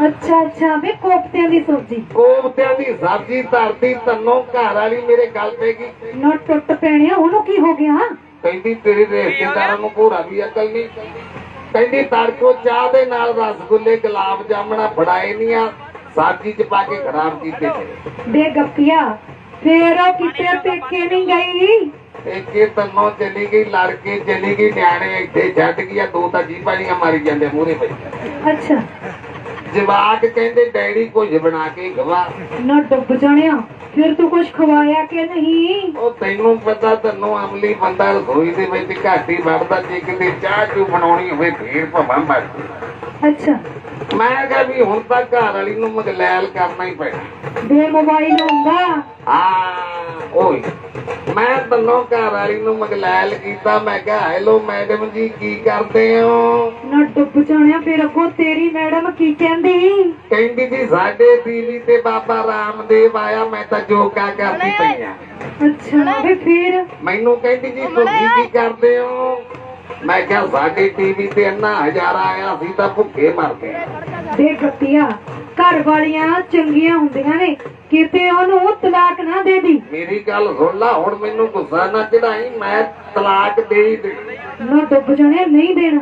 ਅੱਛਾ ਅੱਛਾ। ਵੇ ਕੋਫਤਿਆਂ ਦੀ ਸਬਜ਼ੀ। ਕੋਫਤਿਆਂ ਦੀ ਸਬਜ਼ੀ ਧਰਤੀ ਤੰਨੋਂ ਘਰ ਵਾਲੀ ਮੇਰੇ ਗੱਲ ਪੈ ਗਈ। ਨਾ ਟੁੱਟ ਪੈਣਿਆ ਉਹਨੂੰ ਕੀ ਹੋ ਗਿਆ? ਕਹਿੰਦੀ ਤੇਰੇ ਰਿਸ਼ਤੇਦਾਰਾਂ ਨੂੰ ਭੋਰਾ ਵੀ ਅਕਲ ਨਹੀਂ। ਕਹਿੰਦੀ ਤੜਕੋ ਚਾਹ ਦੇ ਨਾਲ ਰਸਗੁੱਲੇ ਗੁਲਾਬ ਜਾਮਣਾ ਫੜਾਏ ਨਹੀਂ ਆ। ਸਬਜ਼ੀ ਚ ਪਾ ਕੇ ਖਰਾਬ ਕੀਤੇ। ਤੇ ਬੇ ਗੱਪੀਆ ਫੇਰ ਉਹ ਕਿਤੇ ਪੇਕੇ ਨਹੀਂ ਗਈ? ਇੱਕੇ ਤੰਨੋਂ ਚਲੀ ਗਈ ਲੜ ਕੇ ਚਲੀ ਗਈ ਨਿਆਣੇ ਇੱਥੇ ਛੱਡ ਗਿਆ ਦੋ ਤਾਂ ਜੀ ਪਾਣੀਆਂ ਮਾਰੀ ਜਾਂਦੇ ਮੂਹਰੇ। ਪਈ ਅੱਛਾ। ਜਵਾਕ ਕਹਿੰਦੇ ਡੈਡੀ ਕੁਝ ਬਣਾ ਕੇ ਖਵਾ। ਨਾ ਡੁੱਬ ਜਾਣਿਆ ਫਿਰ ਤੂੰ ਕੁਝ ਖਵਾਇਆ ਕਿ ਨਹੀਂ? ਉਹ ਤੈਨੂੰ ਪਤਾ ਤੈਨੂੰ ਅਮਲੀ ਬੰਦਾ ਰਸੋਈ ਦੇ ਵਿੱਚ ਘੱਟ ਵੜਦਾ ਜੇ ਕਿਤੇ ਚਾਹ ਚੂ ਬਣਾਉਣੀ ਹੋਵੇ ਫੇਰ ਭਵਾਂ ਮਰ ਅੱਛਾ। ਮੈਂ ਕਿਹਾ ਵੀ ਹੁਣ ਤਾਂ ਘਰ ਵਾਲੀ ਨੂੰ ਮਗਲੈਲ ਕਰਨਾ ਹੀ ਪੈਣਾ। ਬੇ ਮੋਬਾਈਲ ਹੁੰਦਾ। ਹਾਂ ਓਏ ਮੈਂ ਤੈਨੂੰ ਘਰ ਵਾਲੀ ਨੂੰ ਮਗਲੈਲ ਕੀਤਾ ਮੈਂ ਕਿਹਾ ਹੈਲੋ ਮੈਡਮ ਜੀ ਕੀ ਕਰਦੇ ਹੋ? ਨਾ ਡੁੱਬ ਜਾਣਿਆ ਫਿਰ ਅੱਗੋਂ ਤੇਰੀ ਮੈਡਮ ਕੀ ਕਹਿੰਦੀ? ਕਹਿੰਦੀ ਜੀ ਸਾਡੇ ਟੀਵੀ ਤੇ ਬਾਬਾ ਰਾਮਦੇਵ ਆਇਆ ਮੈਂ ਤਾਂ ਜੋਗਾ ਕਰਦੀ ਪਈ ਆ। ਅੱਛਾ ਵੇ ਫਿਰ? ਮੈਨੂੰ ਕਹਿੰਦੀ ਜੀ ਤੁਸੀਂ ਕੀ ਕਰਦੇ ਹੋ? ਮੈਂ ਕਿਹਾ ਸਾਡੇ ਟੀਵੀ ਤੇ ਇੰਨਾ ਹਜ਼ਾਰਾ ਆਇਆ ਸੀ ਤਾਂ ਭੁੱਖੇ ਮਰਦੇ ਬੇ ਗੱਪੀਆ ਘਰ ਵਾਲੀਆਂ ਚੰਗੀਆਂ ਹੁੰਦੀਆਂ ਨੇ ਕਿਤੇ ਉਹਨੂੰ ਤਲਾਕ ਨਾ ਦੇ ਦੀ। ਮੇਰੀ ਗੱਲ ਸੁਣ ਲਾ ਹੁਣ ਮੈਨੂੰ ਗੁੱਸਾ ਨਾ ਚੜਾਈ ਮੈਂ ਤਲਾਕ ਦੇ ਹੀ ਦੇ ਨਾ ਡੁੱਬ ਜਾਣਿਆ ਨਹੀਂ ਦੇਣਾ।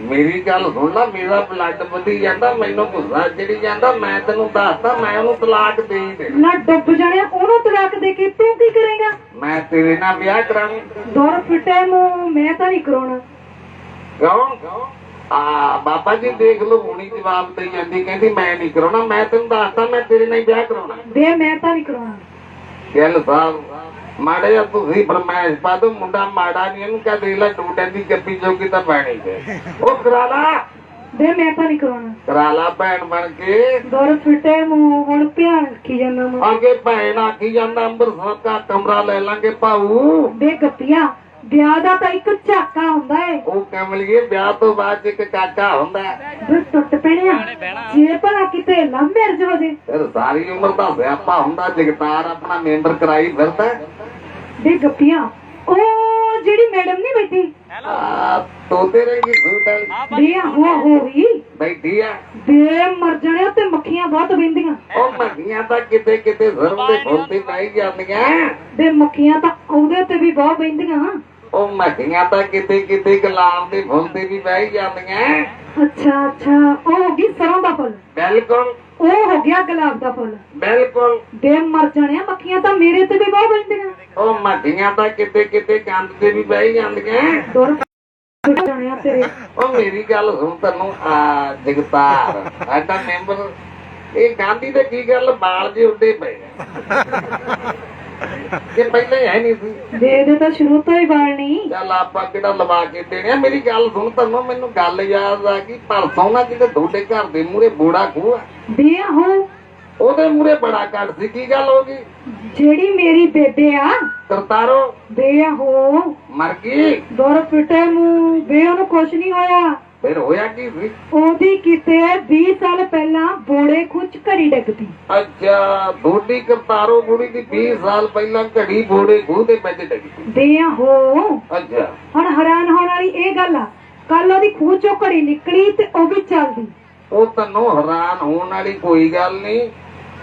ਮੇਰੀ ਗੱਲ ਸੁਣ ਲਾ ਮੇਰਾ ਬਲੱਡ ਵਧੀ ਜਾਂਦਾ ਮੈਨੂੰ ਗੁੱਸਾ ਚੜੀ ਜਾਂਦਾ ਮੈਂ ਤੈਨੂੰ ਦੱਸਦਾ ਮੈਂ ਉਹਨੂੰ ਤਲਾਕ ਦੇ ਹੀ ਦੇ ਨਾ ਡੁੱਬ ਜਾਣਿਆ ਉਹਨੂੰ ਤਲਾਕ ਦੇ ਕੇ ਤੂੰ ਕੀ ਕਰੇਗਾ? ਮੈਂ ਤੇਰੇ ਨਾਲ ਵਿਆਹ ਕਰਾਂਗੀ ਦੌਰ ਫਿੱਟੇ ਨੂੰ ਮੈਂ ਤਾਂ ਨਹੀਂ ਕਰਾਉਣਾ। ਕਿਉਂ ਆ ਬਾਬਾ ਜੀ ਦੇਖ ਲਓ ਹੁਣੀ ਜਵਾਬ ਦੇ ਜਾਂਦੀ ਕਹਿੰਦੀ ਮੈਂ ਨਹੀਂ ਕਰਾਉਣਾ ਮੈਂ ਤੈਨੂੰ ਦੱਸਦਾ ਮੈਂ ਤੇਰੇ ਨਾਲ ਵਿਆਹ ਕਰਾਉਣਾ। ਦੇ ਮੈਂ ਤਾਂ ਨਹੀਂ ਕਰਾਉਣਾ। ਗੱਲ ਸਾਹਿਬ ਮਾੜੇ ਜਿਹਾ ਤੁਸੀਂ ਫਰਮਾਇਸ਼ ਪਾ ਦੋ ਮੁੰਡਾ ਮਾੜਾ ਨਹੀਂ ਇਹਨੂੰ ਕਹ ਦੇ ਲੈ ਟੂਟੇ ਦੀ ਜੱਪੀ ਜੋਗੀ ਤਾਂ ਪੈਣੀ ਤੇ ਉਹ ਕਰਾ ਲਾ ਦੇ ਮੈਂ ਤਾਂ ਨਹੀਂ ਕਰਾਉਣਾ। ਕਰਾ ਲਾ ਭੈਣ ਬਣ ਕੇ। ਦੌਰ ਫਿੱਟੇ ਨੂੰ ਹੁਣ ਧਿਆਨ ਰੱਖੀ ਜਾਂਦਾ ਮੈਂ। ਅੱਗੇ ਭੈਣ ਆਖੀ ਜਾਂਦਾ ਅੰਮ੍ਰਿਤਸਰ ਦਾ ਕਮਰਾ ਲੈ ਲਾਂਗੇ ਭਾਊ। ਬੇ ਗੱਪੀਆ ਵਿਆਹ ਦਾ ਤਾਂ ਇੱਕ ਝਾਕਾ ਹੁੰਦਾ ਏ। ਉਹ ਕਮਲੀਏ ਵਿਆਹ ਤੋਂ ਬਾਅਦ ਇੱਕ ਕਾਕਾ ਹੁੰਦਾ ਹੈ। ਫਿਰ ਟੁੱਟ ਪੈਣਿਆ ਜੇ ਭਲਾ ਕਿਤੇ ਲੰਮ ਮੈਰਜ ਹੋ ਜੇ। ਫਿਰ ਸਾਰੀ ਉਮਰ ਦਾ ਸਿਆਪਾ ਹੁੰਦਾ ਜਗਤਾਰ ਆਪਣਾ ਮੈਂਬਰ ਕਰਾਈ ਫਿਰਦਾ। ਬੇ ਗੱਪੀਆ ਉਹ ਜਿਹੜੀ ਮੈਡਮ ਨਹੀਂ ਬੈਠੀ। ਆ ਤੋਤੇ ਰੰਗੀ ਸੂਟ ਵਾਲੀ ਬੇ ਹੋ ਹੋ ਵੀ। ਬੈਠੀ ਆ। ਬੇ ਮਰ ਜਾਣਿਆ ਤੇ ਮੱਖੀਆਂ ਬਹੁਤ ਬੈਂਦੀਆਂ ਉਹ ਮੱਖੀਆਂ ਤਾਂ ਕਿਤੇ ਕਿਤੇ ਸਰਮ ਦੇ ਫੁੱਲ ਤੇ ਪਾਈ ਜਾਂਦੀਆਂ। ਬੇ ਮੱਖੀਆਂ ਤਾਂ ਉਹਦੇ ਤੇ ਵੀ ਬਹੁਤ ਬੈਂਦੀਆਂ ਉਹ ਮੱਖੀਆਂ ਤਾਂ ਕਿਤੇ ਕਿਤੇ ਗੁਲਾਬ ਦੇ ਫੁੱਲ ਤੇ ਵੀ ਬਹਿ ਜਾਂਦੀਆਂ। ਅੱਛਾ ਅੱਛਾ ਉਹ ਹੋ ਗਈ ਸਰੋਂ ਦਾ ਫੁੱਲ। ਬਿਲਕੁਲ। ਉਹ ਹੋ ਗਿਆ ਗੁਲਾਬ ਦਾ ਫੁੱਲ। ਬਿਲਕੁਲ। ਬੇ ਮਰ ਜਾਣਿਆ ਮੱਖੀਆਂ ਤਾਂ ਮੇਰੇ ਤੇ ਵੀ ਬਹੁਤ ਬੈਂਦੀਆਂ ਉਹ ਮੱਖੀਆਂ ਤਾਂ ਕਿਤੇ ਕਿਤੇ ਕੰਧ ਤੇ ਵੀ ਬਹਿ ਜਾਂਦੀਆਂ। ਦੁਰ ਫਿੱਟ ਜਾਣਿਆ ਤੇਰੇ। ਉਹ ਮੇਰੀ ਗੱਲ ਸੁਣ ਤੈਨੂੰ ਆ ਜਗਤਾਰ ਸਾਡਾ ਮੈਂਬਰ ਇਹ ਗਾਂਧੀ ਦੇ ਕੀ ਗੱਲ ਬਾਲ ਜੇ ਉੱਡੇ ਪਏ। ਇਹ ਪਹਿਲੇ ਹੈ ਨਹੀਂ ਸੀ। ਦੇ ਦੇ ਤਾਂ ਸ਼ੁਰੂ ਤੋਂ ਹੀ ਵਾਲ ਨਹੀਂ। ਚੱਲ ਆਪਾਂ ਕਿਹੜਾ ਲਵਾ ਕੇ ਦੇਣੇ ਆ? ਮੇਰੀ ਗੱਲ ਸੁਣ ਤੈਨੂੰ ਮੈਨੂੰ ਗੱਲ ਯਾਦ ਆ ਗਈ ਪਰਸੋਂ ਨਾ ਕਿਤੇ ਤੁਹਾਡੇ ਘਰ ਦੇ ਮੂਹਰੇ ਬੋੜਾ ਹੋ ਉਹਦੇ ਕੱਟ ਸੀ ਕੀ ਗੱਲ ਹੋ ਗਈ? ਜਿਹੜੀ ਮੇਰੀ ਬੇਬੇ ਆ ਕਰਤਾਰੋ ਬੇ ਹੋ ਮਰ ਗਈ? ਦੁਰ ਫਿੱਟੇ ਨੂੰ ਬੇ ਉਹਨੂੰ ਕੁਛ ਨਹੀਂ ਹੋਇਆ। ਫਿਰ ਹੋਇਆ ਕੀ ਸੀ? ਉਹਦੀ ਕਿਤੇ 20 ਸਾਲ ਪਹਿਲਾਂ ਬੋੜੇ ਖੁੱਚ ਘੜੀ ਡਿੱਗਦੀ। ਅੱਛਾ ਤੁਹਾਡੀ ਕਰਤਾਰੋ ਬੁੜੀ ਦੀ 20 ਸਾਲ ਪਹਿਲਾਂ ਘੜੀ ਬੋੜੇ ਖੂਹ ਦੇ ਵਿੱਚ ਡਿੱਗੀ ਬੇ ਹੋ। ਅੱਛਾ। ਹੁਣ ਹੈਰਾਨ ਹੋਣ ਵਾਲੀ ਇਹ ਗੱਲ ਆ ਕੱਲ ਉਹਦੀ ਖੂਹ ਚੋਂ ਘੜੀ ਨਿਕਲੀ ਤੇ ਉਹ ਵੀ ਚੱਲਦੀ। ਉਹ ਤੈਨੂੰ ਹੈਰਾਨ ਹੋਣ ਵਾਲੀ ਕੋਈ ਗੱਲ ਨਹੀਂ।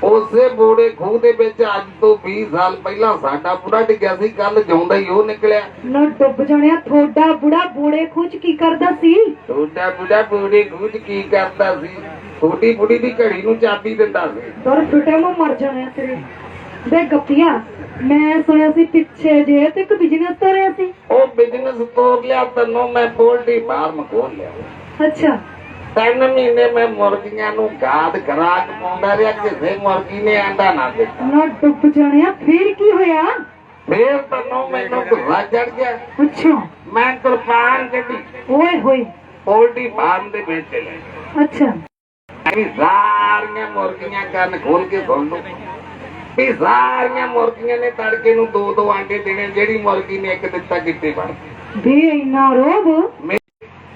ਉਸੇ ਬੋੜੇ ਖੂਹ ਦੇ ਵਿੱਚ ਅੱਜ ਤੋਂ 20 ਸਾਲ ਪਹਿਲਾਂ ਸਾਡਾ ਬੁੜਾ ਡਿੱਗਿਆ ਸੀ ਕੱਲ ਜਿਉਂਦਾ ਹੀ ਉਹ ਨਿਕਲਿਆ। ਨਾ ਡੁੱਬ ਜਾਣਿਆ ਥੋੜਾ ਬੁੜਾ ਬੋੜੇ ਖੁੱਚ ਕੀ ਕਰਦਾ ਸੀ? ਤੁਹਾਡਾ ਬੁੜਾ ਬੋੜੇ ਖੂਹ 'ਚ ਕੀ ਕਰਦਾ ਸੀ? ਛੋਟੀ ਬੁੜੀ ਦੀ ਘੜੀ ਨੂੰ ਚਾਬੀ ਦਿੰਦਾ ਸੀ। ਦੁਰ ਫਿੱਟੇ ਨੂੰ ਮਰ ਜਾਣਿਆ ਤੇਰੇ। ਬੇ ਗੱਪੀਆ ਮੈਂ ਸੁਣਿਆ ਸੀ ਪਿੱਛੇ ਜੇ ਤੇ ਇੱਕ ਬਿਜ਼ਨਸ ਤੋਰਿਆ ਸੀ। ਉਹ ਬਿਜ਼ਨਸ ਤੋਰ ਲਿਆ ਤੈਨੂੰ ਮੈਂ ਪੋਲਟਰੀ ਫਾਰਮ ਖੋਲ ਲਿਆ। ਅੱਛਾ। ਤਿੰਨ ਮਹੀਨੇ ਮੈਂ ਮੁਰਗੀਆਂ ਨੂੰ ਗਾਦ ਖਰਾਕ ਪਾਉਂਦਾ ਰਿਹਾ ਕਿਸੇ ਮੁਰਗੀ ਨੇ ਆਂਡਾ ਨਾ ਦਿੱਤਾ। ਨਾ ਡੁੱਬ ਜਾਣਿਆ ਫੇਰ ਕੀ ਹੋਇਆ? ਫੇਰ ਤੈਨੂੰ ਮੈਨੂੰ ਗੁੱਸਾ ਚੜ ਗਿਆ। ਅੱਛਾ। ਮੈਂ ਕਿਰਪਾਨ ਕੱਢੀ ਓਏ ਹੋਏ। ਪੋਲਟਰੀ ਫਾਰਮ ਦੇ ਵਿੱਚ ਲੈ ਅੱਛਾ। ਵੀ ਸਾਰੀਆਂ ਮੁਰਗੀਆਂ ਕੰਨ ਖੋਲ ਕੇ ਸੁਣ ਲਓ। ਵੀ ਸਾਰੀਆਂ ਮੁਰਗੀਆਂ ਨੇ ਤੜਕੇ ਨੂੰ ਦੋ ਦੋ ਆਂਡੇ ਦੇਣੇ ਜਿਹੜੀ ਮੁਰਗੀ ਨੇ ਇੱਕ ਦਿੱਤਾ ਕਿੱਥੇ ਬਣ ਬੇ ਇੰਨਾ ਰੋਬ।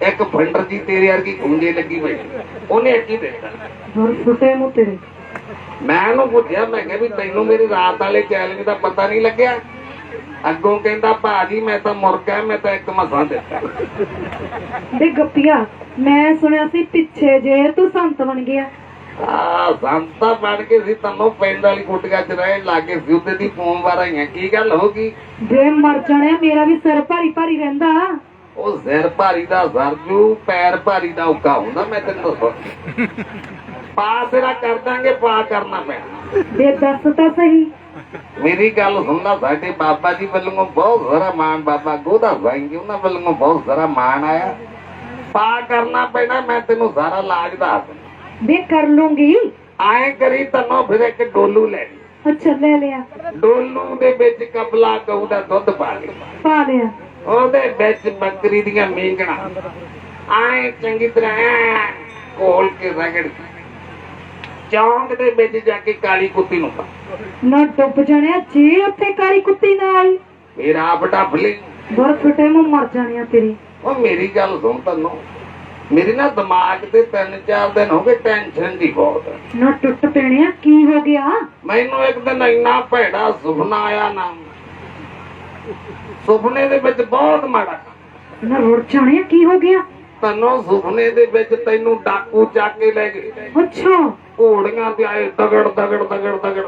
ਇੱਕ ਫੰਡਰ ਜੀ ਤੇਰੇ ਵਰਗੀ ਕੁੰਜੇ ਲੱਗੀ ਹੋਈ। ਉਹਨੇ ਇੱਕ ਹੀ ਦਿੱਤਾ ਦੁਰ ਫਿੱਟੇ ਨੂੰ ਤੇਰੇ ਮੈਂ ਉਹਨੂੰ ਪੁੱਛਿਆ ਮੈਂ ਕਿਹਾ ਵੀ ਤੈਨੂੰ ਮੇਰੀ ਰਾਤ ਵਾਲੇ ਚੈਲੰਜ ਦਾ ਪਤਾ ਨਹੀਂ ਲੱਗਿਆ? ਅੱਗੋਂ ਕਹਿੰਦਾ ਭਾਜੀ ਮੈਂ ਤਾਂ ਮੁਰਗਾ ਮੈਂ ਤਾਂ ਇੱਕ ਮਸਾਂ ਦਿੱਤਾ। ਬੇ ਗੱਪੀਆ ਮੈਂ ਸੁਣਿਆ ਸੀ ਪਿੱਛੇ ਜੇ ਤੂੰ ਸੰਤ ਬਣ ਗਿਆ। ਆ ਸੰਤਾ ਬਣ ਕੇ ਸੀ ਤੈਨੂੰ ਪਿੰਡ ਵਾਲੀ ਕੁੱਟੀਆਂ ਚ ਰਹਿਣ ਲੱਗੇ ਸੀ ਉਹਦੇ ਦੀ ਫੋਨ ਵਾਰਾਈਆਂ ਕੀ ਗੱਲ ਹੋ ਗਈ? ਬੇ ਮਰ ਜਾਣਿਆ ਮੇਰਾ ਵੀ ਸਿਰ ਭਾਰੀ ਭਾਰੀ ਰਹਿੰਦਾ। ਉਹ ਸਿਰ ਭਾਰੀ ਦਾ ਸਰਜੂ ਪੈਰ ਭਾਰੀ ਦਾ ਔਕਾ ਹੁੰਦਾ ਮੈਂ ਤੈਨੂੰ ਦੱਸਾਂ। ਪਾ ਤੇਰਾ ਕਰ ਦਾਂਗੇ ਪਾ ਕਰਨਾ ਪੈਣਾ ਬੇ ਦੱਸ ਤਾਂ ਸਹੀ। ਮੇਰੀ ਗੱਲ ਸੁਣਨਾ ਸਾਡੇ ਬਾਬਾ ਜੀ ਵੱਲੋਂ ਬਹੁਤ ਸਾਰਾ ਮਾਣ ਬਾਬਾ ਗੋਦਾ ਜੀ ਉਹਨਾਂ ਵੱਲੋਂ ਬਹੁਤ ਸਾਰਾ ਮਾਣ ਆਇਆ। ਪਾ ਕਰਨਾ ਪੈਣਾ ਮੈਂ ਤੈਨੂੰ ਸਾਰਾ ਲਾਜ ਦੱਸ। ਬੇ ਕਰ ਲੂੰਗੀ। ਆਏ ਕਰੀ ਤੈਨੂੰ ਫਿਰ ਇੱਕ ਡੋਲੂ ਲੈ ਲਈ। ਅੱਛਾ ਲੈ ਲਿਆ। ਡੋਲੂ ਦੇ ਵਿੱਚ ਕਬਲਾ ਗਊ ਦਾ ਦੁੱਧ ਪਾ ਲਈ ਪਾ ਲਿਆ। ਉਹਦੇ ਵਿੱਚ ਬੱਕਰੀ ਦੀਆਂ ਮੀਂਗਣਾ। ਆਏ ਚੰਗੀ ਤਰ੍ਹਾਂ ਕੋਲ ਕੇ ਰਗੜ ਚੌਂਕ ਦੇ ਵਿੱਚ ਜਾ ਕੇ ਕਾਲੀ ਕੁੱਤੀ ਨੂੰ ਨਾ ਡੁੱਬ ਜਾਣਿਆ ਜੇ ਉੱਥੇ ਕਾਲੀ ਕੁੱਤੀ ਨਾ ਆਈ ਫਿਰ ਆਪ ਡੱਬ ਲਈ। ਬਰ ਫਟੇ ਮੈਂ ਮਰ ਜਾਣਿਆ ਤੇਰੀ। ਉਹ ਮੇਰੀ ਗੱਲ ਸੁਣ ਤੈਨੂੰ। ਮੇਰੇ ਨਾ ਦਿਮਾਗ ਤੇ ਤਿੰਨ ਚਾਰ ਦਿਨ ਹੋ ਗਏ ਟੈਨਸ਼ਨ ਦੀ ਬਹੁਤ। ਨਾ ਟੁੱਟ ਪੈਣਿਆ ਕੀ ਹੋ ਗਿਆ? ਮੈਨੂੰ ਇੱਕ ਦਿਨ ਇੰਨਾ ਭੈੜਾ ਸੁਪਨਾ ਆਇਆ ਨਾ। ਸੁਪਨੇ ਦੇ ਵਿੱਚ ਬਹੁਤ ਮਾੜਾ ਨਾ ਰੁੜ ਜਾਣਿਆ ਕੀ ਹੋ ਗਿਆ? ਤੈਨੂੰ ਸੁਪਨੇ ਦੇ ਵਿੱਚ ਤੈਨੂੰ ਡਾਕੂ ਚੱਕ ਕੇ ਲੈ ਗਏ। ਅੱਛਾ। ਘੋੜੀਆਂ ਤੇ ਆਏ ਦਗੜ ਦਗੜ ਦਗੜ ਦਗੜ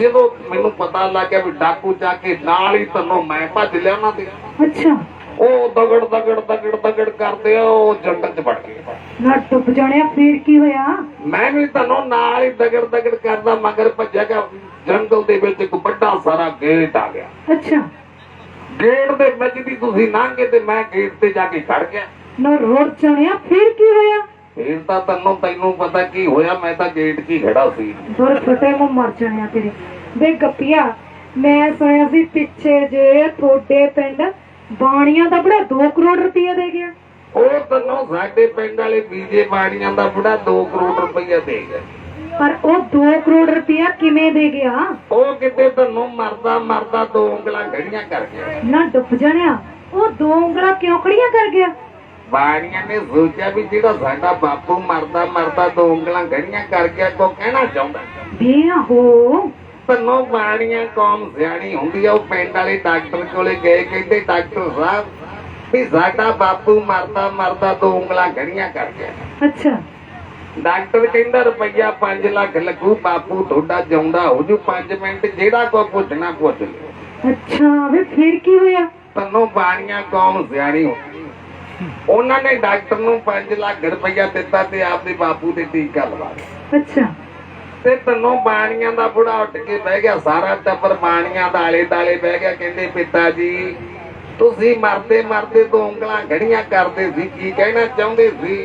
ਜਦੋਂ ਮੈਨੂੰ ਪਤਾ ਲੱਗਿਆ ਵੀ ਡਾਕੂ ਚੱਕ ਕੇ ਨਾਲ ਹੀ ਤੈਨੂੰ ਮੈਂ ਭੱਜ ਲਿਆ ਉਹਨਾਂ ਤੇ ਅੱਛਾ। ਉਹ ਦਗੜ ਦਗੜ ਦਗੜ ਦਗੜ ਕਰਦੇ ਆ ਉਹ ਜੰਗਲ ਚ ਵੜ ਗਏ। ਨਾ ਡੁੱਬ ਜਾਣਿਆ ਫੇਰ ਕੀ ਹੋਇਆ? ਮੈਂ ਵੀ ਤੁਹਾਨੂੰ ਨਾਲ ਹੀ ਦਗੜ ਦਗੜ ਕਰਦਾ ਮਗਰ ਭੱਜਿਆ ਗਿਆ। ਜੰਗਲ ਦੇ ਵਿੱਚ ਇੱਕ ਵੱਡਾ ਸਾਰਾ ਗੇਟ ਆ ਗਿਆ। ਅੱਛਾ। ਗੇਟ ਦੇ ਵਿੱਚ ਦੀ ਤੁਸੀਂ ਲੰਘੇ ਤੇ ਮੈਂ ਗੇਟ ਤੇ ਜਾ ਕੇ ਖੜ ਗਿਆ। ਨਾ ਰੁੜ ਜਾਣਿਆ ਫੇਰ ਕੀ ਹੋਇਆ? ਫੇਰ ਤਾਂ ਤੈਨੂੰ ਤੈਨੂੰ ਪਤਾ ਕੀ ਹੋਇਆ ਮੈਂ ਤਾਂ ਗੇਟ 'ਚ ਹੀ ਖੜਾ ਸੀ। ਬਰ ਫਟੇ ਮੈਂ ਮਰ ਜਾਣਿਆ ਤੇਰੇ। ਬੇ ਗੱਪੀਆ ਮੈਂ ਸੁਣਿਆ ਸੀ ਪਿੱਛੇ ਜੇ ਤੁਹਾਡੇ ਪਿੰਡ ਬਾਣੀਆਂ ਦਾ ਬੜਾ 2 ਕਰੋੜ ਰੁਪਇਆ ਦੇ ਗਿਆ। ਉਹ ਤੈਨੂੰ ਸਾਡੇ ਪਿੰਡ ਵਾਲੇ ਬੀਜੇ ਬਾਣੀਆਂ ਦਾ ਬੁੜਾ 2 ਕਰੋੜ ਰੁਪਈਆ ਦੇ ਗਿਆ ਪਰ ਉਹ 2 ਕਰੋੜ ਰੁਪਇਆ ਕਿਵੇਂ ਦੇ ਗਿਆ? ਉਹ ਕਿਤੇ ਤੈਨੂੰ ਮਰਦਾ ਮਰਦਾ ਦੋ ਉਂਗਲਾਂ ਘੜੀਆਂ ਕਰ ਗਿਆ। ਨਾ ਡੁੱਬ ਜਾਣਿਆ ਉਹ ਦੋ ਉਂਗਲਾਂ ਕਿਉਂ ਖੜੀਆਂ ਕਰ ਗਿਆ? ਬਾਣੀਆਂ ਨੇ ਸੋਚਿਆ ਵੀ ਜਿਹੜਾ ਸਾਡਾ ਬਾਪੂ ਮਰਦਾ ਮਰਦਾ ਦੋ ਉਂਗਲਾਂ ਘੜੀਆਂ ਕਰ ਗਿਆ ਕੋ ਕਹਿਣਾ ਚਾਹੁੰਦਾ। ਬੇ ਹੋ ਤੈਨੂੰ ਬਾਣੀਆਂ ਕੌਮ ਸਿਆਣੀ ਹੁੰਦੀ ਆ ਉਹ ਪਿੰਡ ਵਾਲੇ ਡਾਕਟਰ ਕੋਲੇ ਗਏ ਕਹਿੰਦੇ ਡਾਕਟਰ ਸਾਹਿਬ ਵੀ ਸਾਡਾ ਬਾਪੂ ਮਰਦਾ ਮਰਦਾ ਦੋ ਉਂਗਲਾਂ ਘੜੀਆਂ ਕਰ ਗਿਆ। ਅੱਛਾ। ਡਾਕਟਰ ਕਹਿੰਦਾ ਰੁਪਈਆ 5 ਲੱਖ ਲੱਗੂ ਬਾਪੂ ਤੁਹਾਡਾ ਜਿਉਂਦਾ ਹੋ ਜੂ 5 ਮਿੰਟ ਜਿਹੜਾ ਕੋ ਪੁੱਛਣਾ ਪੁੱਛ ਲਿਓ। ਅੱਛਾ ਵੇ ਫੇਰ ਕੀ ਹੋਇਆ? ਤੈਨੂੰ ਬਾਣੀਆਂ ਕੌਮ ਸਿਆਣੀ ਉਹਨਾਂ ਨੇ ਡਾਕਟਰ ਨੂੰ 5 ਲੱਖ ਰੁਪਈਆ ਦਿੱਤਾ ਤੇ ਆਪਦੇ ਬਾਪੂ ਦੇ ਟੀਕਾ ਲਵਾਇਆ ਅੱਛਾ। ਤੇ ਤੈਨੂੰ ਬਾਣੀਆਂ ਦਾ ਬੁੜਾ ਉੱਠ ਕੇ ਬਹਿ ਗਿਆ ਸਾਰਾ ਟੱਬਰ ਬਾਣੀਆਂ ਦਾ ਆਲੇ ਦਾਲੇ ਬਹਿ ਗਿਆ ਕਹਿੰਦੇ ਪਿਤਾ ਜੀ ਤੁਸੀਂ ਮਰਦੇ ਮਰਦੇ ਦੋ ਉਂਗਲਾਂ ਘੜੀਆਂ ਕਰਦੇ ਸੀ ਕੀ ਕਹਿਣਾ ਚਾਹੁੰਦੇ ਸੀ?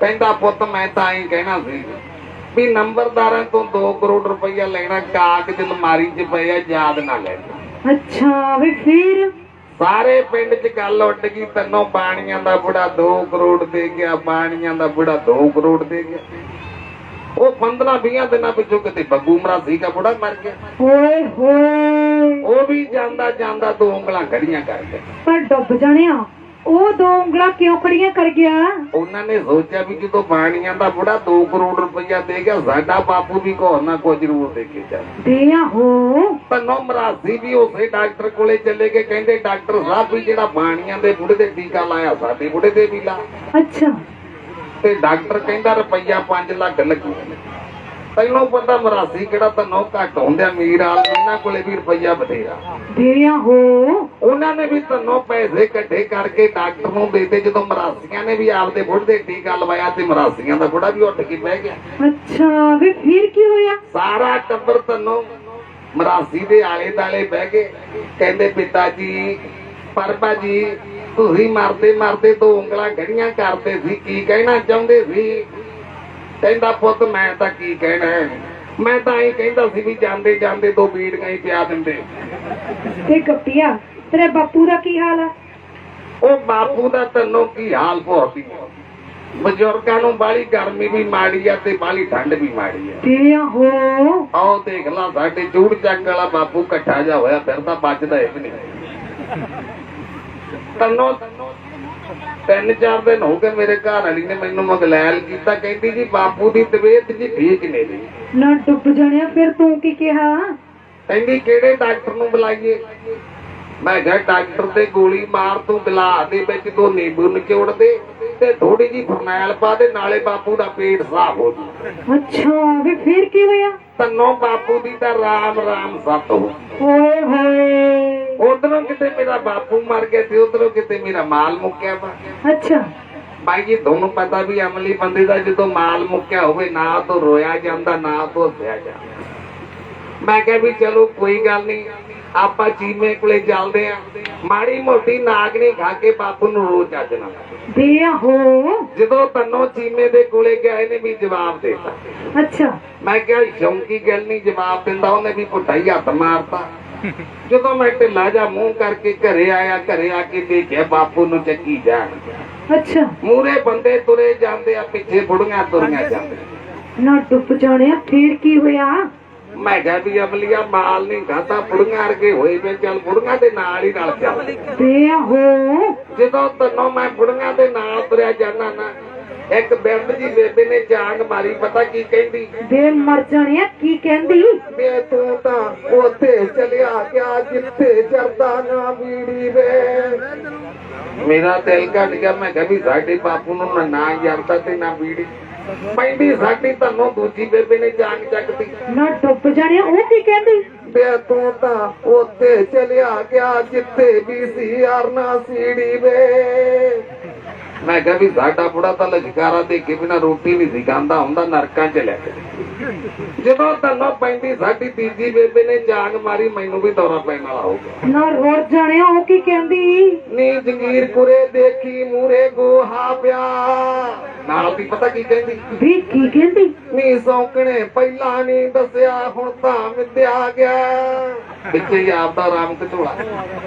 ਕਹਿੰਦਾ ਪੁੱਤ ਮੈਂ ਤਾਂ ਹੀ ਕਹਿਣਾ ਸੀ ਵੀ ਨੰਬਰਦਾਰਾਂ ਤੋਂ 2 ਕਰੋੜ ਰੁਪਈਆ ਲੈਣਾ ਕਾਗਜ਼ ਅਲਮਾਰੀ 'ਚ ਪਿਆ ਯਾਦ ਨਾ ਲੈ ਅੱਛਾ ਵੇ ਫੇਰ? ਸਾਰੇ ਪਿੰਡ 'ਚ ਗੱਲ ਉੱਡ ਗਈ ਤੈਨੂੰ ਬਾਣੀਆਂ ਦਾ ਬੁੜਾ 2 ਕਰੋੜ ਦੇ ਗਿਆ ਬਾਣੀਆਂ ਦਾ ਬੁੜਾ 2 ਕਰੋੜ ਦੇ ਗਿਆ। ਉਹ 15 20 ਦਿਨਾਂ ਪਿੱਛੋਂ ਕਿਤੇ ਬੱਗੂ ਮਰਾਸੀ ਦਾ ਬੁੜਾ ਮਰ ਗਿਆ। ਓਏ ਹੋਏ। ਉਹ ਵੀ ਜਾਂਦਾ ਜਾਂਦਾ ਦੋ ਉਂਗਲਾਂ ਖੜੀਆਂ ਕਰ ਗਿਆ। ਪਰ ਡੁੱਬ ਜਾਣਿਆ। ਉਹ ਦੋ ਉਂਗਲਾਂ ਕਿਉਂ ਖੜੀਆਂ ਕਰ ਗਿਆ? ਉਹਨਾਂ ਨੇ ਸੋਚਿਆ ਵੀ ਜਦੋਂ ਬਾਣੀਆਂ ਦਾ ਬੁੜਾ 2 ਕਰੋੜ ਰੁਪਈਆ ਦੇ ਗਿਆ ਸਾਡਾ ਬਾਪੂ ਵੀ ਕੋਈ ਨਾ ਕੋਈ ਜ਼ਰੂਰ ਦੇ ਕੇ ਜਾ ਦਿਆ ਹੋ। ਤਨੋਂ ਮਰਾਸੀ ਵੀ ਉਸੇ ਡਾਕਟਰ ਕੋਲੇ ਚਲੇ ਗਏ ਕਹਿੰਦੇ ਡਾਕਟਰ ਸਾਹਿਬ ਵੀ ਜਿਹੜਾ ਬਾਣੀਆਂ ਦੇ ਬੁੜੇ ਦੇ ਟੀਕਾ ਲਾਇਆ ਸਾਡੇ ਬੁੜੇ ਦੇ ਵੀ ਲਾ। ਅੱਛਾ। ਤੇ ਡਾਕਟਰ ਕਹਿੰਦਾ ਰੁਪਈਆ 5 ਲੱਖ ਲੱਗੂ। ਤੈਨੂੰ ਪਤਾ ਮਰਾਸੀ ਕਿਹੜਾ ਤਨੋਂ ਘੱਟ ਹੁੰਦੇ ਅਮੀਰ ਆਲ ਇਹਨਾਂ ਕੋਲੇ ਵੀ ਰੁਪਈਆ ਬਥੇਰਾ। ਦਿਆ ਹੋ। ਉਹਨਾਂ ਨੇ ਵੀ ਤਨੋਂ ਪੈਸੇ ਇਕੱਠੇ ਕਰਕੇ ਡਾਕਟਰ ਨੂੰ ਦੇਤੇ ਜਦੋਂ ਮਰਾਸੀਆਂ ਨੇ ਵੀ ਆਪਦੇ ਬੁੜੇ ਦੇ ਟੀਕਾ ਲਵਾਇਆ ਤੇ ਮਰਾਸੀਆਂ ਦਾ ਬੁੜਾ ਵੀ ਉੱਠ ਕੇ ਬਹਿ ਗਿਆ। ਅੱਛਾ ਵੇ ਫੇਰ ਕੀ ਹੋਇਆ? ਸਾਰਾ ਟੱਬਰ ਤਨੋਂ ਮਰਾਸੀ ਦੇ ਆਲੇ ਦਾਲੇ ਬਹਿ ਗਏ। ਕਹਿੰਦੇ ਪਿਤਾ ਜੀ ਪਰਬਾ ਜੀ ਤੁਸੀਂ ਮਰਦੇ ਮਰਦੇ ਦੋ ਉਂਗਲਾਂ ਘੜੀਆਂ ਕਰਦੇ ਸੀ ਕੀ ਕਹਿਣਾ ਚਾਹੁੰਦੇ ਸੀ? ਕਹਿੰਦਾ ਪੁੱਤ ਮੈਂ ਤਾਂ ਕੀ ਕਹਿਣਾ? ਮੈਂ ਤਾਂ ਇਹ ਕਹਿੰਦਾ ਸੀ ਵੀ ਜਾਂਦੇ ਜਾਂਦੇ ਦੋ ਬੀੜੀਆਂ ਹੀ ਪਿਆ ਦਿੰਦੇ। ਤੇ ਗੱਪੀਆ ਤੇਰੇ ਬਾਪੂ ਦਾ ਕੀ ਹਾਲ ਆ? ਉਹ ਬਾਪੂ ਦਾ ਤੈਨੂੰ ਕੀ ਹਾਲ ਭੋਰਦੀ ਬਜ਼ੁਰਗਾਂ ਨੂੰ ਬਾਲੀ ਗਰਮੀ ਵੀ ਮਾੜੀ ਆ ਤੇ ਬਾਲੀ ਠੰਡ ਵੀ ਮਾੜੀ ਆ। ਦਿਆ ਹੋ ਆਓ ਦੇਖ ਲਾ ਸਾਡੇ ਚੂੜ ਚੱਕ ਵਾਲਾ ਬਾਪੂ ਇਕੱਠਾ ਜਾ ਹੋਇਆ ਫਿਰ ਤਾਂ ਬਚਦਾ ਇੱਕ ਨਹੀਂ। ਤੈਨੂੰ ਤਿੰਨ ਚਾਰ ਦਿਨ ਹੋ ਗਏ ਮੇਰੇ ਘਰ ਵਾਲੀ ਨੇ ਮੈਨੂੰ ਮਗਲੈਲ ਕੀਤਾ ਕਹਿੰਦੀ ਜੀ ਬਾਪੂ ਦੀ ਤਬੀਅਤ ਜੀ ਠੀਕ ਨਹੀਂ ਰਹੀ। ਨਾ ਡੁੱਬ ਜਾਣਿਆ ਫਿਰ ਤੂੰ ਕੀ ਕਿਹਾ? ਕਹਿੰਦੀ ਕਿਹੜੇ ਡਾਕਟਰ ਨੂੰ ਬੁਲਾਈਏ? ਮੈਂ ਕਿਹਾ ਡਾਕਟਰ ਤੇ ਗੋਲੀ ਮਾਰ ਤੂੰ ਗਲਾਸ ਦੇ ਵਿੱਚ ਦੋ ਨਿੰਬੂ ਨਿਚੋੜ ਦੇ ਤੇ ਥੋੜੀ ਜੀ ਫਰਨੈਲ ਪਾ ਦੇ ਨਾਲੇ ਬਾਪੂ ਦਾ ਪੇਟ ਸਾਫ਼ ਹੋ ਜੂ ਅੱਛਾ ਵੀ ਫਿਰ ਕੀ ਹੋਇਆ? ਤੰਨੋਂ ਬਾਪੂ ਦੀ ਤਾਂ ਰਾਮ ਰਾਮ ਸਤ ਹੋ ਓਏ ਹੋਏ ਉਧਰੋਂ ਕਿਤੇ ਮੇਰਾ ਬਾਪੂ ਮਰ ਗਿਆ ਤੇ ਉਧਰੋਂ ਕਿਤੇ ਮੇਰਾ ਮਾਲ ਮੁੱਕਿਆ ਵਾ। ਅੱਛਾ। ਭਾਈ ਜੀ ਤੁਹਾਨੂੰ ਪਤਾ ਵੀ ਅਮਲੀ ਬੰਦੇ ਦਾ ਜਦੋਂ ਮਾਲ ਮੁੱਕਿਆ ਹੋਵੇ ਨਾ ਤੋਂ ਰੋਇਆ ਜਾਂਦਾ ਨਾ ਤੋਂ ਹੱਸਿਆ ਜਾਂਦਾ। ਮੈਂ ਕਿਹਾ ਵੀ ਚਲੋ ਕੋਈ ਗੱਲ ਨਹੀਂ। ਆਪਾਂ ਚੀਮੇ ਕੋਲੇ ਚੱਲਦੇ ਆ। ਮਾੜੀ ਮੋਟੀ ਨਾਗਣੀ ਖਾ ਕੇ ਬਾਪੂ ਨੂੰ ਰੋਜ਼ ਚੱਜਣਾ ਬੇ ਹੋ। ਜਦੋਂ ਤੰਨੋਂ ਚੀਮੇ ਦੇ ਕੋਲੇ ਗਏ ਨੇ ਵੀ ਜਵਾਬ ਦੇਤਾ। ਅੱਛਾ। ਮੈਂ ਕਿਹਾ ਸ਼ੌਂਕੀ ਗੱਲ ਨਹੀਂ ਜਵਾਬ ਦਿੰਦਾ ਉਹਨੇ ਵੀ ਹੀ ਹੱਥ ਮਾਰਤਾ। ਜਦੋਂ ਮੈਂ ਢਿੱਲਾ ਜਾ ਮੂੰਹ ਕਰਕੇ ਘਰੇ ਆਇਆ ਘਰੇ ਆ ਕੇ ਦੇਖਿਆ ਬਾਪੂ ਨੂੰ ਚੱਕੀ ਜਾਣ ਅੱਛਾ। ਮੂਰੇ ਬੰਦੇ ਤੁਰੇ ਜਾਂਦੇ ਆ ਪਿੱਛੇ ਬੁੜੀਆਂ ਤੁਰੀਆਂ ਜਾਂਦੇ ਨਾ ਡੁੱਬ ਜਾਣਿਆ ਫਿਰ ਕੀ ਹੋਇਆ? ਮੈਂ ਕਿਹਾ ਵੀ ਅਮਲੀਆ ਮਾਲ ਨਹੀਂ ਖਾਦਾ ਬੁੜੀਆਂ ਵਰਗੇ ਹੋਏ ਵੇ ਚੱਲ ਬੁੜੀਆਂ ਦੇ ਨਾਲ ਹੀ ਨਾਲ ਚੱਲ ਬੇ ਹੋ। ਜਦੋਂ ਤੈਨੂੰ ਮੈਂ ਬੁੜੀਆਂ ਦੇ ਨਾਲ ਤੁਰਿਆ ਜਾਣਾ ਨਾ ਇੱਕ ਬਿਰਧ ਜੀ ਬੇਬੇ ਨੇ ਜਾਂਗ ਮਾਰੀ ਪਤਾ ਕੀ ਕਹਿੰਦੀ? ਬੇ ਮਰ ਜਾਣਿਆ ਕੀ ਕਹਿੰਦੀ? ਵੇ ਤੂੰ ਤਾਂ ਉੱਥੇ ਚਲਿਆ ਗਿਆ ਜਿੱਥੇ ਜਰਦਾ ਨਾ ਬੀੜੀ ਵੇ। ਮੇਰਾ ਦਿਲ ਘਟ ਗਿਆ ਮੈਂ ਕਿਹਾ ਵੀ ਸਾਡੇ ਬਾਪੂ ਨੂੰ ਨਾ ਨਾ ਜਰਦਾ ਤੇ ਨਾ ਬੀੜੀ। ਪੈਂਦੀ ਸਾਡੀ ਤੁਹਾਨੂੰ ਦੂਜੀ ਬੇਬੇ ਨੇ ਜਾਂਗ ਚੱਕਦੀ ਨਾ ਡੁੱਬ ਜਾਣਿਆ ਉਹ ਕੀ ਕਹਿੰਦੀ? ਵੇ ਤੂੰ ਤਾਂ ਉੱਥੇ ਚਲਿਆ ਗਿਆ ਜਿੱਥੇ ਵੀ ਸੀ ਅਰਨਾ ਸੀੜੀ ਵੇ। ਮੈਂ ਕਿਹਾ ਵੀ ਸਾਡਾ ਬੁੜਾ ਤਾਂ ਲਸ਼ਕਾਰਾ ਦੇ ਕੇ ਬਿਨਾ ਰੋਟੀ ਨਹੀਂ ਸੀ ਖਾਂਦਾ ਹੁੰਦਾ ਨਰਕਾਂ ਚ ਲੈ ਕੇ। ਜਦੋਂ ਤੈਨੂੰ ਪੈਂਦੀ ਸਾਡੀ ਤੀਜੀ ਬੇਬੇ ਨੇ ਜਾਗ ਮਾਰੀ ਮੈਨੂੰ ਵੀ ਦੌਰਾ ਪੈਣ ਵਾਲਾ ਹੋ ਗਿਆ। ਨਾ ਰੋੜ ਜਾਣਿਆ ਉਹ ਕੀ ਕਹਿੰਦੀ? ਨੀ ਜੰਗੀਰ ਕੁਰੇ ਦੇਖੀ ਮੂਰੇ ਗੋਹਾ ਪਿਆ। ਨਾਲ ਦੀ ਪਤਾ ਕੀ ਕਹਿੰਦੀ? ਵੀ ਕੀ ਕਹਿੰਦੀ? ਨੀ ਸੌਕਣੇ ਪਹਿਲਾਂ ਨਹੀਂ ਦੱਸਿਆ ਹੁਣ ਤਾਂ ਮਿੱਧਿਆ ਗਿਆ। ਵਿੱਚ ਹੀ ਆਪਦਾ ਰਾਮ ਕਚੋਲਾ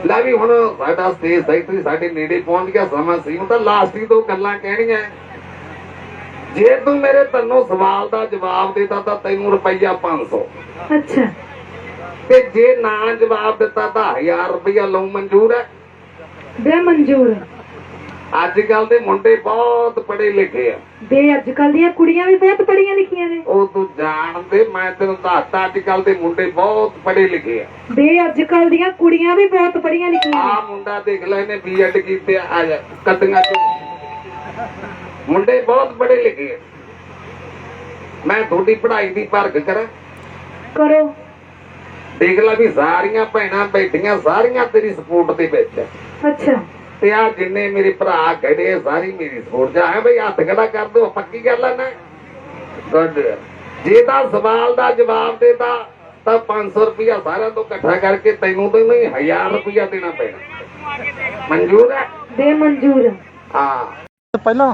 ਲੈ ਵੀ ਹੁਣ ਸਾਡਾ ਸਟੇਜ ਸੈਕਟਰੀ ਸਾਡੇ ਨੇੜੇ ਪਹੁੰਚ ਗਿਆ ਸਮਾਂ ਸੀ। ਹੁਣ ਤਾਂ ਲਾਸਟ ਹੀ ਦੋ ਗੱਲਾਂ ਕਹਿਣੀਆਂ। ਜੇ ਤੂੰ ਮੇਰੇ ਤੈਨੂੰ ਸਵਾਲ ਦਾ ਜਵਾਬ ਦੇਤਾ ਤਾਂ ਤੈਨੂੰ ਰੁਪਈਆ 500 ਅੱਛਾ। ਤੇ ਜੇ ਨਾ ਜਵਾਬ ਦਿੱਤਾ ਤਾਂ 1000 ਰੁਪਈਆ ਲਊ ਮਨਜ਼ੂਰ ਹੈ। ਬੇ ਮਨਜ਼ੂਰ ਅੱਜ ਕੱਲ ਦੇ ਮੁੰਡੇ ਬਹੁਤ ਪੜ੍ਹੇ ਲਿਖੇ ਆ। ਬੇ ਅੱਜ ਕੱਲ ਦੀਆਂ ਕੁੜੀਆਂ ਵੀ ਬਹੁਤ ਪੜੀਆਂ ਲਿਖੀਆਂ ਨੇ। ਉਹ ਤੂੰ ਜਾਣਦੇ ਮੈਂ ਤੈਨੂੰ ਦੱਸਦਾ ਅੱਜ ਕੱਲ ਦੇ ਮੁੰਡੇ ਬਹੁਤ ਪੜ੍ਹੇ ਲਿਖੇ ਆ। ਬੇ ਅੱਜ ਕੱਲ ਦੀਆਂ ਕੁੜੀਆਂ ਵੀ ਬਹੁਤ ਪੜੀਆਂ ਲਿਖੀਆਂ ਆ ਮੁੰਡਾ ਦੇਖ ਲੈ ਇਹਨੇ ਬੀਐਡ ਕੀਤੇ ਆ ਕਤੀਆਂ ਚ ਮੁੰਡੇ ਬਹੁਤ ਪੜ੍ਹੇ ਲਿਖੇ ਆ। ਮੈਂ ਤੁਹਾਡੀ ਪੜ੍ਹਾਈ ਦੀ ਪਰਖ ਕਰਾਂ। ਕਰੋ। ਦੇਖ ਲੈ ਵੀ ਸਾਰੀਆਂ ਭੈਣਾਂ ਬੈਠੀਆਂ ਸਾਰੀਆਂ ਤੇਰੀ ਸਪੋਰਟ ਦੇ ਵਿੱਚ। ਅੱਛਾ। ਤੇ ਆ ਜਿੰਨੇ ਮੇਰੇ ਭਰਾ ਆ, ਸਾਰੀ ਮੇਰੀ ਸਪੋਰਟ ਜਾ। ਹੈ ਬਈ ਹੱਥ ਖੜਾ ਕਰ ਦੋ ਪੱਕੀ ਗੱਲ ਆ ਨਾ ਗੁੱਡ ਜੇ ਤਾਂ ਸਵਾਲ ਦਾ ਜਵਾਬ ਦੇਤਾ ਤਾਂ 500 ਰੁਪਇਆ ਸਾਰਿਆਂ ਤੋਂ ਇਕੱਠਾ ਕਰਕੇ ਤੈਨੂੰ ਤਾਂ ਨਹੀਂ 1000 ਰੁਪਇਆ ਦੇਣਾ ਪੈਣਾ। ਮਨਜ਼ੂਰ ਹੈ? ਬੇ ਮਨਜ਼ੂਰ ਹਾਂ। ਪਹਿਲਾਂ?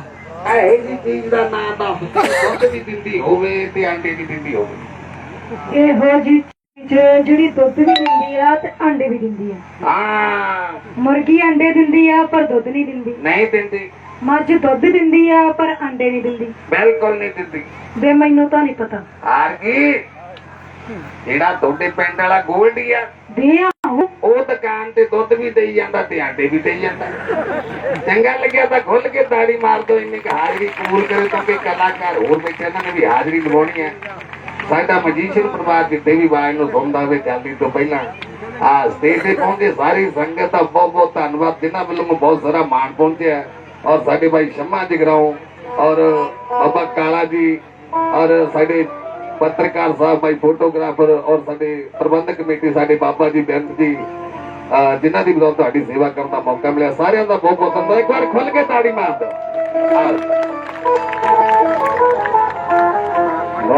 ਇਹ ਜੀ ਚੀਜ਼ ਦਾ ਨਾਮ ਤਾਂ ਦੁੱਧ ਵੀ ਦਿੰਦੀ ਹੋਵੇ ਤੇ ਆਂਡੇ ਵੀ ਦਿੰਦੀ ਹੋਵੇ। ਇਹੋ ਜੀ ਜਿਹੜੀ ਦੁੱਧ ਵੀ ਦਿੰਦੀ ਆ ਤੇ ਅੰਡੇ ਵੀ ਦਿੰਦੀ ਆ। ਹਾਂ। ਮੁਰਗੀ ਅੰਡੇ ਦਿੰਦੀ ਆ ਪਰ ਦੁੱਧ ਨਹੀਂ ਦਿੰਦੀ। ਨਹੀਂ ਦਿੰਦੀ। ਮੱਝ ਦੁੱਧ ਦਿੰਦੀ ਆ ਪਰ ਅੰਡੇ ਨਹੀਂ ਦਿੰਦੀ। ਬਿਲਕੁਲ ਨਹੀਂ ਦਿੰਦੀ। ਬੇ ਮੈਨੂੰ ਤਾਂ ਨਹੀਂ ਪਤਾ। ਹਾਰ ਗਈ। ਜਿਹੜਾ ਤੁਹਾਡੇ ਪਿੰਡ ਵਾਲਾ ਗੋਲਡੀ ਆ ਬੇ ਆਹੋ ਉਹ ਦੁਕਾਨ ਤੇ ਦੁੱਧ ਵੀ ਦੇਈ ਜਾਂਦਾ ਤੇ ਆਂਡੇ ਵੀ ਦੇਈ ਜਾਂਦਾ। ਚੰਗਾ ਲੱਗਿਆ ਤਾਂ ਖੁੱਲ ਕੇ ਤਾੜੀ ਮਾਰ ਦੋ ਇੰਨੀ ਕਿ ਹਾਜ਼ਰੀ ਕਬੂਲ ਕਰੇ ਤਾਂ ਕਿ ਕਲਾਕਾਰ ਹੋਰ ਬੈਠੇ ਨੇ ਵੀ ਹਾਜ਼ਰੀ ਲਵਾਉਣੀ ਹੈ ਸਾਡਾ ਮਜੀਸ਼ੀਅਨ ਪਰਿਵਾਰ ਜਿੱਤੇ ਵੀ ਬਾਈ ਨੂੰ ਸੁਣਦਾ ਹੋਵੇ ਚੱਲਦੀ ਤੋਂ ਪਹਿਲਾਂ, ਆ ਸਟੇਜ ਤੇ ਪਹੁੰਚੇ ਸਾਰੀ ਸੰਗਤ ਦਾ ਬਹੁਤ ਬਹੁਤ ਧੰਨਵਾਦ। ਜਿਨ੍ਹਾਂ ਵੱਲੋਂ ਬਹੁਤ ਸਾਰਾ ਮਾਣ ਪਹੁੰਚਿਆ। ਔਰ ਸਾਡੇ ਭਾਈ ਸ਼ਮਾ ਜਗਰਾਉਂ ਔਰ ਬਾਬਾ ਕਾਲਾ ਜੀ, ਔਰ ਸਾਡੇ ਪੱਤਰਕਾਰ ਸਾਹਿਬ, ਭਾਈ ਫੋਟੋਗ੍ਰਾਫਰ ਔਰ ਸਾਡੇ ਪ੍ਰਬੰਧਕ ਕਮੇਟੀ, ਸਾਡੇ ਬਾਬਾ ਜੀ ਬੈਂਸ ਜੀ ਅਹ ਜਿਨ੍ਹਾਂ ਦੀ ਬਦੌਲਤ ਤੁਹਾਡੀ ਸੇਵਾ ਕਰਨ ਦਾ ਮੌਕਾ ਮਿਲਿਆ। ਸਾਰਿਆਂ ਦਾ ਬਹੁਤ ਬਹੁਤ ਧੰਨਵਾਦ। ਇੱਕ ਵਾਰ ਖੁੱਲ ਕੇ ਤਾੜੀ ਮਾਰ ਦਿਓ